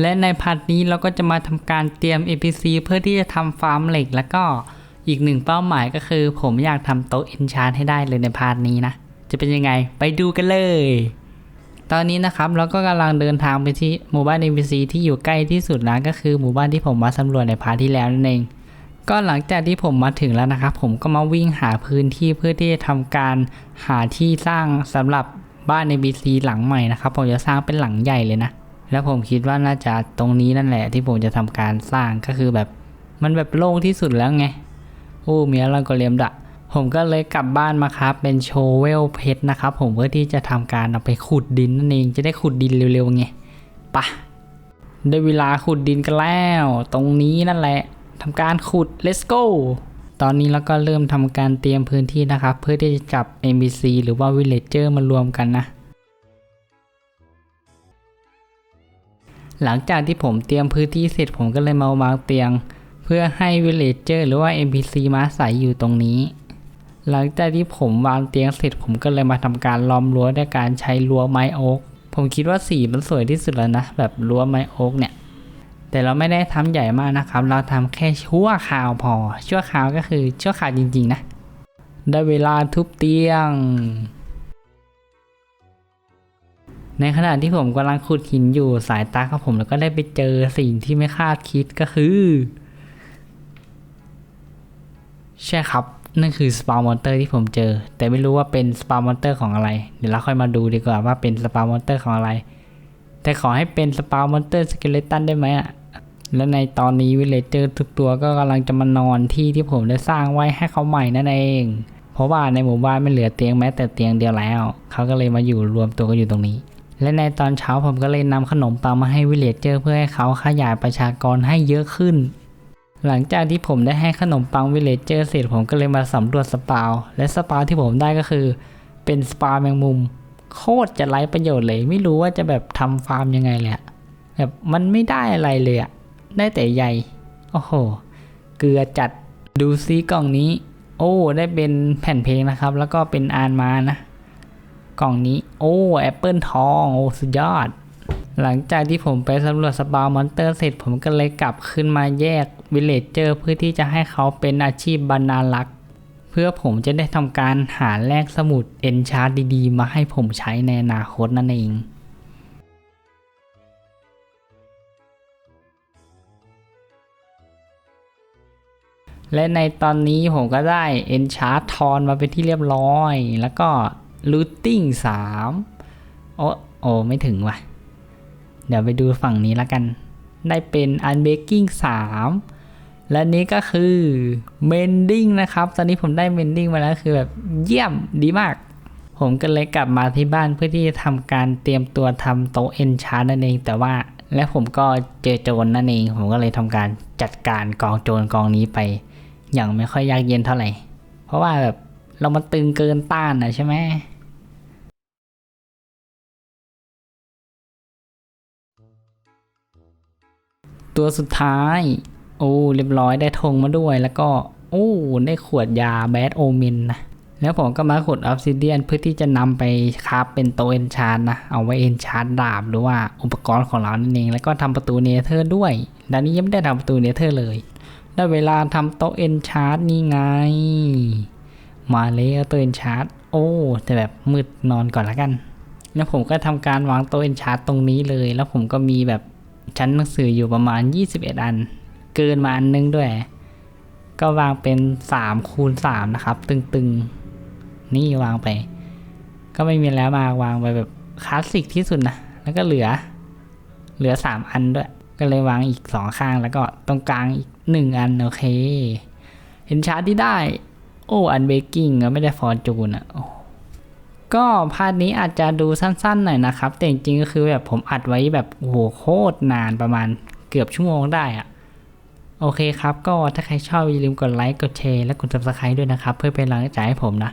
และในพาร์ทนี้เราก็จะมาทำการเตรียม APC เพื่อที่จะทำฟาร์มเหล็ก แล้วก็อีกหนึ่งเป้าหมายก็คือ ผมอยากทำโต๊ะ Enchant ให้ได้เลยในพาร์ทนี้นะ จะเป็นยังไงไปดูกันเลย ตอนนี้นะครับเราก็กำลังเดินทางไปที่หมู่บ้าน NPC ที่อยู่ใกล้ที่สุดนะก็คือหมู่บ้านที่ผมมาสำรวจในพาร์ทที่แล้วนั่นเอง ก็หลังจากที่ผมมาถึงแล้วนะครับผมก็มาวิ่งหาพื้นที่เพื่อที่จะทำการหาที่สร้างสำหรับบ้าน NPC หลังใหม่นะครับผมจะสร้างเป็นหลังใหญ่เลยนะ แล้วผมคิดว่าน่าจะตรงนี้นั่นแหละ ที่ผมจะทำการสร้างก็คือแบบมันแบบโล่งที่สุดแล้วไงโอ้มีอะไรก็เลียมดะผมก็เลยกลับบ้านมาครับ เป็นโชเวลเพชรนะครับผมเพื่อที่จะทำการเอาไปขุดดินนั่นเองจะได้ขุดดินเร็วๆไงปะได้เวลาขุดดินกันแล้ว ตรงนี้นั่นแหละทำการขุด let's go ตอนนี้เราก็เริ่มทำการเตรียมพื้นที่นะครับ เพื่อที่จะจับ NPC หรือว่า Villager มารวมกันนะ หลังจากที่ผมเตรียมพื้นที่เสร็จผมก็เลยมาวางเตียง เพื่อให้ Villager หรือว่า NPC มาอาศัยอยู่ตรงนี้ หลังจากที่ผมวางเตียงเสร็จผมก็เลยมาทำการล้อมรั้วด้วยการใช้รั้วไม้โอ๊กผมคิดว่าสีมันสวยที่สุดแล้วนะ แบบรั้วไม้โอ๊กเนี่ย แต่เราไม่ได้ทำใหญ่มากนะครับ เราทำแค่ชั่วคราวพอ ชั่วคราวก็คือชั่วคราวจริงๆนะ ได้เวลาทุบเตียง ในขณะที่ผมกำลังขุดหินอยู่สายตาของผมแล้วก็ได้ไปเจอสิ่งที่ไม่คาดคิดก็คือ ใช่ครับ นั่นคือสปาวมอนเตอร์ที่ผมเจอ แต่ไม่รู้ว่าเป็นสปาวมอนเตอร์ของอะไร เดี๋ยวเราค่อยมาดูดีกว่าว่าเป็นสปาวมอนเตอร์ของอะไร แต่ขอให้เป็นสปาวมอนเตอร์สเกเลตันได้ไหมอะและในตอนนี้วิลเลเจอร์ทุกตัวก็กำลังจะมานอนที่ที่ผมได้สร้างไว้ให้เขาใหม่นั่นเอง เพราะว่าในหมู่บ้านไม่เหลือเตียงแม้แต่เตียงเดียวแล้ว เขาก็เลยมาอยู่รวมตัวกันอยู่ตรงนี้ และในตอนเช้าผมก็เลยนำขนมปังมาให้วิเลเจอร์เพื่อให้เขาขยายประชากรให้เยอะขึ้น หลังจากที่ผมได้ให้ขนมปังวิเลเจอร์เสร็จผมก็เลยมาสำรวจสปาวและสปาวที่ผมได้ก็คือ เป็นสปาแมงมุม โคตรจะไร้ประโยชน์เลย ไม่รู้ว่าจะแบบทำฟาร์มยังไงเลยแบบมันไม่ได้อะไรเลยอะได้แต่ใยโอ้โห เกลือจัดดูซิกล่องนี้ โอ้ ได้เป็นแผ่นเพลงนะครับ แล้วก็เป็นอานมานะ กล่องนี้ โอ้แอปเปิลทองโอ้สุดยอด หลังจากที่ผมไปสำรวจสปาวมอนเตอร์เสร็จ ผมก็เลยกลับขึ้นมาแยกวิลเลจเจอร์เพื่อที่จะให้เขาเป็นอาชีพบรรณารักษ์เพื่อผมจะได้ทำการหาแลกสมุดเอนชาร์ดดีๆ มาให้ผมใช้ในอนาคตนั่นเองและในตอนนี้ผมก็ได้เอนชาร์ t ทอนมาเป็นที่เรียบร้อย แล้วก็ ลูตติ้งสามโอ้โอ้ไม่ถึงว่ะ เดี๋ยวไปดูฝั่งนี้ละกัน ได้เป็น Unbreaking 3 และนี้ก็คือ Mending นะครับ ตอนนี้ผมได้ Mending มาแล้วคือแบบเยี่ยมดีมาก ผมก็เลยกลับมาที่บ้านเพื่อที่จะทำการเตรียมตัวทำโต๊ะ Enchant นั่นเอง แต่ว่าและผมก็เจอโจรนั่นเอง ผมก็เลยทำการจัดการกองโจรกองนี้ไป อย่างไม่ค่อยยากเย็นเท่าไหร่ เพราะว่าแบบเรามันตึงเกินต้านนะใช่ไหม ตัวสุดท้าย โอ้เรียบร้อยได้ธงมาด้วยแล้วก็ โอ้ได้ขวดยาแบดโอเมนนะแล้วผมก็มาขุดออฟซิเดียนเพื่อที่จะนำไปคราฟเป็นโตเอนชานนะ เอาไว้เอนชานดาบหรือว่าอุปกรณ์ของเรานั่นเอง แล้วก็ทำประตูเนเธอร์ด้วยด้านนี้ยังไม่ได้ทำประตูเนเธอร์เลย ได้เวลาทำโตเอนชาร์ดนี่ไง มาเลยโตเอนชาร์ดโอ้แต่แบบมืดนอนก่อนละกัน แล้วผมก็ทำการวางโตเอนชาร์ดตรงนี้เลย แล้วผมก็มีแบบ ชั้นหนังสืออยู่ประมาณ 21 อัน เกินมาอันนึงด้วย ก็วางเป็น3คูณ3นะครับ ตึงๆ นี่วางไป ก็ไม่มีแล้วมาวางไปแบบคลาสสิกที่สุดนะ แล้วก็เหลือ เหลือ 3 อันด้วย ก็เลยวางอีก 2 ข้างแล้วก็ตรงกลางอีก 1 อัน โอเค เห็นชาร์ตที่ได้ โอ้ อันเบกกิ้งไม่ได้ฟอร์จูนอะโอ้ ก็พาร์ทนี้อาจจะดูสั้นๆหน่อยนะครับ แต่จริงๆก็คือแบบผมอัดไว้แบบโหโคตรนานประมาณเกือบชั่วโมงได้อะโอเคครับ ก็ถ้าใครชอบอย่าลืมกดไลค์กดแชร์และกด subscribe ด้วยนะครับ เพื่อเป็นกำลังใจให้ผมนะ